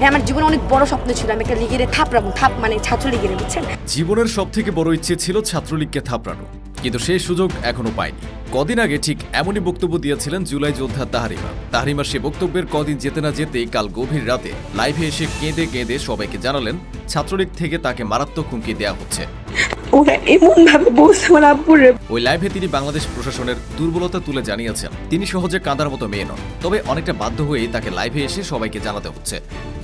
হ্যাঁ আমার জীবনে অনেক বড় স্বপ্ন ছিল। আমি একটা লিগের থাপড়াবো, থাপ মানে ছাত্রলীগের বুঝছেন? জীবনের সব থেকে বড় ইচ্ছে ছিল ছাত্রলীগকে থাপড়ানো। কিন্তু সেই সুযোগ এখনও পায়নি। কদিন আগে ঠিক এমনই বক্তব্য দিয়েছিলেন জুলাই যোদ্ধা তাহারিমা। তাহারিমা সে বক্তব্যের কদিন যেতে না যেতেই কাল গভীর রাতে লাইভে এসে কেঁদে কেঁদে সবাইকে জানালেন, ছাত্রলীগ থেকে তাকে মারাত্মক হুমকি দেওয়া হচ্ছে। ওরা এমন ভাবে বলছে, আমার আব্বুরে ওই লাইভে তিনি বাংলাদেশ প্রশাসনের দুর্বলতা তুলে জানিয়েছেন। তিনি সহজে কাঁদার মতো মেয়ে নন, তবে অনেকটা বাধ্য হয়েই তাকে লাইভে এসে সবাইকে জানাতে হচ্ছে।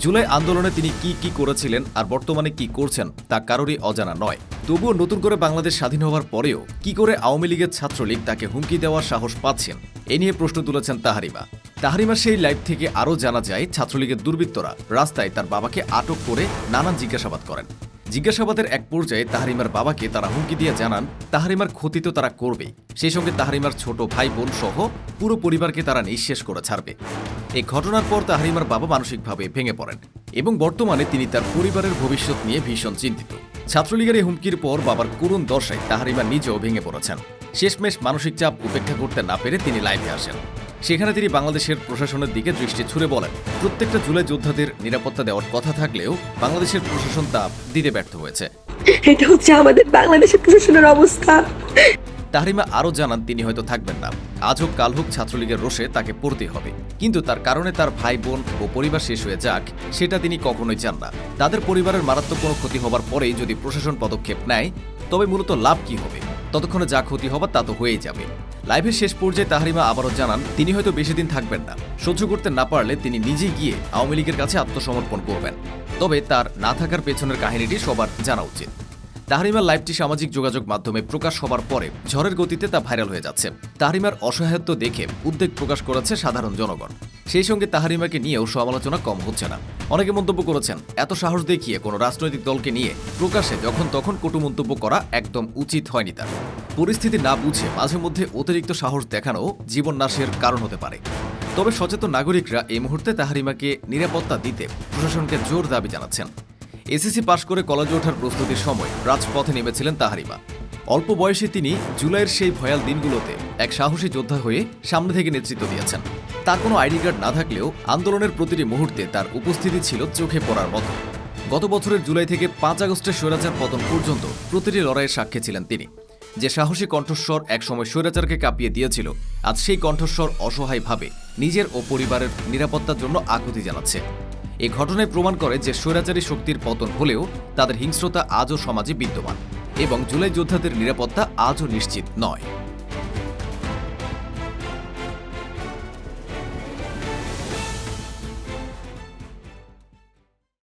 জুলাই আন্দোলনে তিনি কি কি করেছিলেন আর বর্তমানে কি করছেন তা কারোরই অজানা নয়। তবুও নতুন করে বাংলাদেশ স্বাধীন হওয়ার পরেও কি করে আওয়ামী লীগের ছাত্রলীগ তাকে হুমকি দেওয়ার সাহস পাচ্ছেন, এ নিয়ে প্রশ্ন তুলেছেন তাহারিমা। তাহারিমা সেই লাইভ থেকে আরও জানা যায়, ছাত্রলীগের দুর্বৃত্তরা রাস্তায় তার বাবাকে আটক করে নানান জিজ্ঞাসাবাদ করেন। জিজ্ঞাসাবাদের এক পর্যায়ে তাহারিমার বাবাকে তারা হুমকি দিয়ে জানান, তাহারিমার ক্ষতি তো তারা করবেই। সেই সঙ্গে তাহারিমার ছোট ভাই বোন সহ পুরো পরিবারকে তারা নিঃশেষ করে ছাড়বে। এই ঘটনার পর তাহারিমার বাবা মানসিকভাবে ভেঙে পড়েন এবং বর্তমানে তিনি তার পরিবারের ভবিষ্যৎ নিয়ে ভীষণ চিন্তিত। ছাত্রলীগের এই হুমকির পর বাবার করুণ দশায় তাহারিমা নিজেও ভেঙে পড়েছেন। শেষমেশ মানসিক চাপ উপেক্ষা করতে না পেরে তিনি লাইভে আসেন। সেখানে তিনি বাংলাদেশের প্রশাসনের দিকে দৃষ্টি ছুড়ে বলেন প্রত্যেকটা জুলাই যোদ্ধাদের নিরাপত্তা দেওয়ার কথা থাকলেও বাংলাদেশের প্রশাসন তা দিতে ব্যর্থ হয়েছে। এটা হচ্ছে আমাদের বাংলাদেশের প্রশাসনের অবস্থা। তাহারিমা আরও জানান তিনি হয়তো থাকবেন না। আজ হোক কাল হোক ছাত্রলীগের রোষে তাকে পড়তে হবে। কিন্তু তার কারণে তার ভাই বোন ও পরিবার শেষ হয়ে যাক সেটা তিনি কখনোই চান না। তাদের পরিবারের মারাত্মক কোনো ক্ষতি হবার পরেই যদি প্রশাসন পদক্ষেপ নেয় তবে মূলত লাভ কি হবে? ততক্ষণে যা ক্ষতি হবার তা তো হয়েই যাবে। লাইভের শেষ পর্যায়ে তাহারিমা আবারও জানান, তিনি হয়তো বেশি দিন থাকবেন না। সহ্য করতে না পারলে তিনি নিজে গিয়ে আওয়ামী লীগের কাছে আত্মসমর্পণ করবেন। তবে তার না থাকার পেছনের কাহিনীটি সবার জানা উচিত। তাহারিমার লাইভটি সামাজিক যোগাযোগ মাধ্যমে প্রকাশ হবার পরে ঝড়ের গতিতে তা ভাইরাল হয়ে যাচ্ছে। তাহারিমার অসহায়ত্ব দেখে উদ্বেগ প্রকাশ করেছে সাধারণ জনগণ। সেই সঙ্গে তাহারিমাকে নিয়েও সমালোচনা কম হচ্ছে না। অনেকে মন্তব্য করেছেন, এত সাহস দেখিয়ে কোনো রাজনৈতিক দলকে নিয়ে প্রকাশে যখন তখন কটু মন্তব্য করা একদম উচিত হয়নি তার। পরিস্থিতি না বুঝে মাঝে মধ্যে অতিরিক্ত সাহস দেখানো জীবন নাশের কারণ হতে পারে। তবে সচেতন নাগরিকরা এই মুহূর্তে তাহারিমাকে নিরাপত্তা দিতে প্রশাসনকে জোর দাবি জানাচ্ছেন। এসএসসি পাশ করে কলেজে ওঠার প্রস্তুতির সময় রাজপথে নেমেছিলেন তাহারিমা। অল্প বয়সে তিনি জুলাইয়ের সেই ভয়াল দিনগুলোতে এক সাহসী যোদ্ধা হয়ে সামনে থেকে নেতৃত্ব দিয়েছেন। তার কোনো আইডি কার্ড না থাকলেও আন্দোলনের প্রতিটি মুহূর্তে তার উপস্থিতি ছিল চোখে পড়ার মতো। গত বছরের জুলাই থেকে পাঁচ আগস্টের স্বৈরাচার পতন পর্যন্ত প্রতিটি লড়াইয়ের সাক্ষী ছিলেন তিনি। যে সাহসী কণ্ঠস্বর একসময় স্বৈরাচারকে কাঁপিয়ে দিয়েছিল, আজ সেই কণ্ঠস্বর অসহায়ভাবে নিজের ও পরিবারের নিরাপত্তার জন্য আকুতি জানাচ্ছে। এই ঘটনায় প্রমাণ করে যে স্বৈরাচারী শক্তির পতন হলেও তাদের হিংস্রতা আজও সমাজে বিদ্যমান এবং জুলাই যোদ্ধাদের নিরাপত্তা আজও নিশ্চিত নয়।